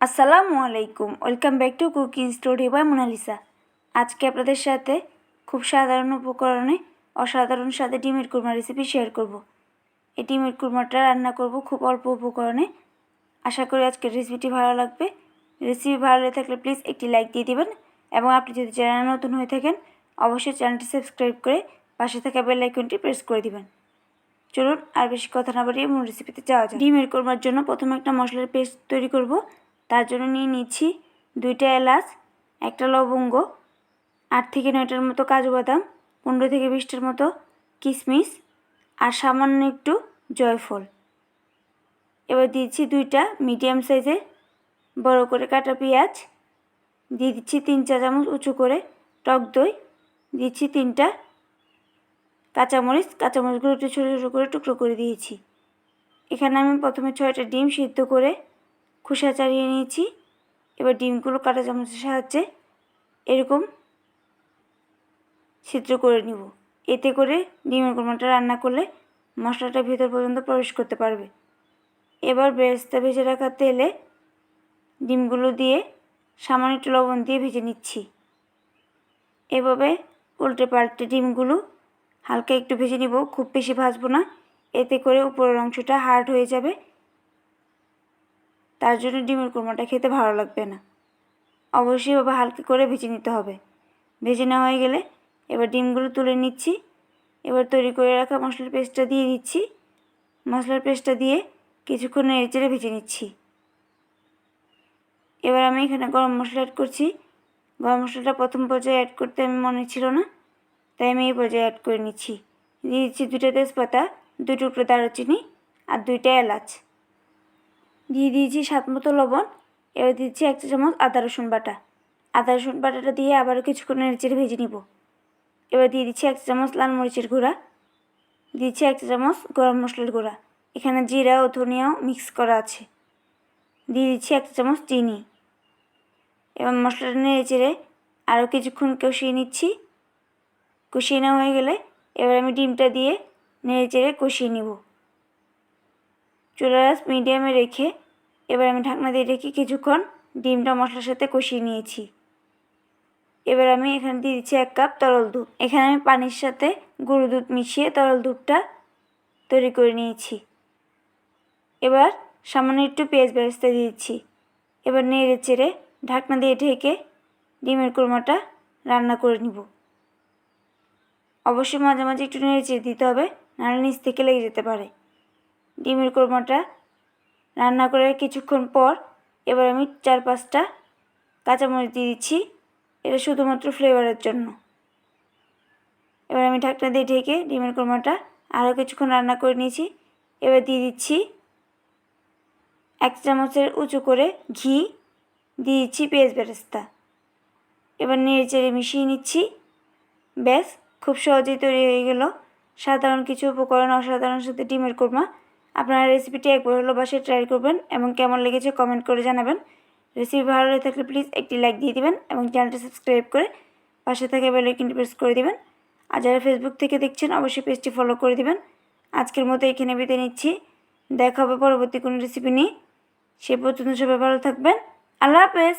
আসসালামু আলাইকুম। Welcome back to cooking story by Monalisa. আজকে আপনাদের সাথে খুব সাধারণ উপকরণে অসাধারণ স্বাদে ডিমের কুরমা রেসিপি শেয়ার করব। এই ডিমের কুরমাটা রান্না করব খুব অল্প উপকরণে। আশা করি আজকের রেসিপিটি ভালো লাগবে। রেসিপি ভালো লেগে থাকলে প্লিজ একটি লাইক দিয়ে দিবেন এবং আপনি যদি চ্যানেল নতুন হয়ে থাকেন, অবশ্যই চ্যানেলটি সাবস্ক্রাইব করে পাশে থাকা বেল আইকনটি প্রেস করে দিবেন। চলুন আর বেশি কথা না বাড়িয়ে মূল রেসিপিতে যাওয়া যায় ডিমের কোরমার জন্য প্রথমে একটা মশলার পেস্ট তৈরি করব। তার জন্য নিয়ে নিচ্ছি দুইটা এলাচ, একটা লবঙ্গ আট থেকে নয়টার মতো কাজু বাদাম, পনেরো থেকে বিশটার মতো কিশমিশ আর সামান্য একটু জয়ফল। এবার দিচ্ছি দুইটা মিডিয়াম সাইজের বড় করে কাটা পেঁয়াজ। দিয়ে দিচ্ছি তিন চা চামচ উঁচু করে টক দই। দিচ্ছি তিনটা কাঁচামরিচ, কাঁচামরিচগুলো একটু ছোটো ছোটো করে টুকরো করে দিয়েছি। এখানে আমি প্রথমে ছয়টা ডিম সিদ্ধ করে খোসা চালিয়ে নিয়েছি। এবার ডিমগুলো কাটা চামচের সাহায্যে এরকম ছিদ্র করে নিব। এতে করে ডিমের কোরমাটা রান্না করলে মশলাটা ভেতর পর্যন্ত প্রবেশ করতে পারবে। এবার বেরেস্তা ভেজে রাখা তেলে ডিমগুলো দিয়ে সামান্য একটু লবণ দিয়ে ভেজে নিচ্ছি। এভাবে উল্টে পাল্টে ডিমগুলো হালকা একটু ভেজে নিব, খুব বেশি ভাজবো না। এতে করে উপরের অংশটা হার্ড হয়ে যাবে। তার জন্য ডিমের কোরমাটা খেতে ভালো লাগবে না। অবশ্যই বাবা হালকা করে ভেজে নিতে হবে। ভেজে নেওয়া হয়ে গেলে এবার ডিমগুলো তুলে নিচ্ছি। এবার তৈরি করে রাখা মশলার পেস্টটা দিয়ে দিচ্ছি। মশলার পেস্টটা দিয়ে কিছুক্ষণ নেড়ে ভেজে নিচ্ছি। এবার আমি এখানে গরম মশলা অ্যাড করছি। গরম মশলাটা প্রথম পর্যায়ে অ্যাড করতে আমি মনে ছিল না, তাই আমি এই পর্যায়ে অ্যাড করে নিচ্ছি। দিয়ে দিচ্ছি দুটো তেজপাতা, দুই টুকরো দারুচিনি আর দুইটা এলাচ। দিয়ে দিয়েছি স্বাদ মতো লবণ। এবার দিচ্ছি এক চা চামচ আদা রসুন বাটা। আদা রসুন বাটাটা দিয়ে আবারও কিছুক্ষণ নেড়েচেড়ে ভেজে নিব। এবার দিয়ে দিচ্ছি এক চা চামচ লাল মরিচের গুঁড়া। দিচ্ছি এক চা চামচ গরম মশলার গুঁড়া। এখানে জিরা ও ধনিয়াও মিক্স করা আছে। দিয়ে দিচ্ছি এক চা চামচ চিনি। এবার মশলাটা নেড়ে চেড়ে আরও কিছুক্ষণ কষিয়ে নিচ্ছি। কষিয়ে নেওয়া হয়ে গেলে এবার আমি ডিমটা দিয়ে নেড়ে চেড়ে কষিয়ে নিব। চুলার আঁচ মিডিয়ামে রেখে এবার আমি ঢাকনা দিয়ে রেখে কিছুক্ষণ ডিমটা মশলার সাথে কষিয়ে নিয়েছি। এবার আমি এখানে দিয়ে দিচ্ছি এক কাপ তরল দুধ। এখানে আমি পানির সাথে গরু দুধ মিশিয়ে তরল দুধটা তৈরি করে নিয়েছি। এবার সামান্য একটু পেঁয়াজ বেরেস্তা দিয়েছি এবার নেড়ে চেড়ে ঢাকনা দিয়ে ঢেকে ডিমের কোরমাটা রান্না করে নিব। অবশ্যই মাঝে মাঝে একটু নেড়ে চেড়ে দিতে হবে, নাহলে নিচ থেকে লেগে যেতে পারে। ডিমের কোরমাটা রান্না করে কিছুক্ষণ পর এবার আমি চার পাঁচটা কাঁচামরিচ দিয়ে দিচ্ছি। এটা শুধুমাত্র ফ্লেভারের জন্য। এবার আমি ঢাকনা দিয়ে ঢেকে ডিমের কোরমাটা আরও কিছুক্ষণ রান্না করে নিয়েছি। এবার দিয়ে দিচ্ছি এক চামচের উঁচু করে ঘি। দিয়ে দিচ্ছি পেঁয়াজ বেরেস্তা। এবার নেড়ে চেড়ে মিশিয়ে নিচ্ছি। ব্যাস, খুব সহজেই তৈরি হয়ে গেল। সাধারণ কিছু উপকরণ, অসাধারণ সাথে ডিমের কোরমা। আপনারা রেসিপিটি একবার হলো বাসায় ট্রাই করবেন এবং কেমন লেগেছে কমেন্ট করে জানাবেন। রেসিপি ভালো লেগে থাকলে প্লিজ একটি লাইক দিয়ে দিবেন এবং চ্যানেলটি সাবস্ক্রাইব করে পাশে থাকা বেল আইকনটি প্রেস করে দিবেন। আর যারা ফেসবুক থেকে দেখছেন, অবশ্যই পেজটি ফলো করে দিবেন। আজকের মতো এখানে বিদায় নিচ্ছি। দেখা হবে পরবর্তী কোনো রেসিপি নিয়ে। সে পর্যন্ত সবাই ভালো থাকবেন। আল্লাহ হাফেজ!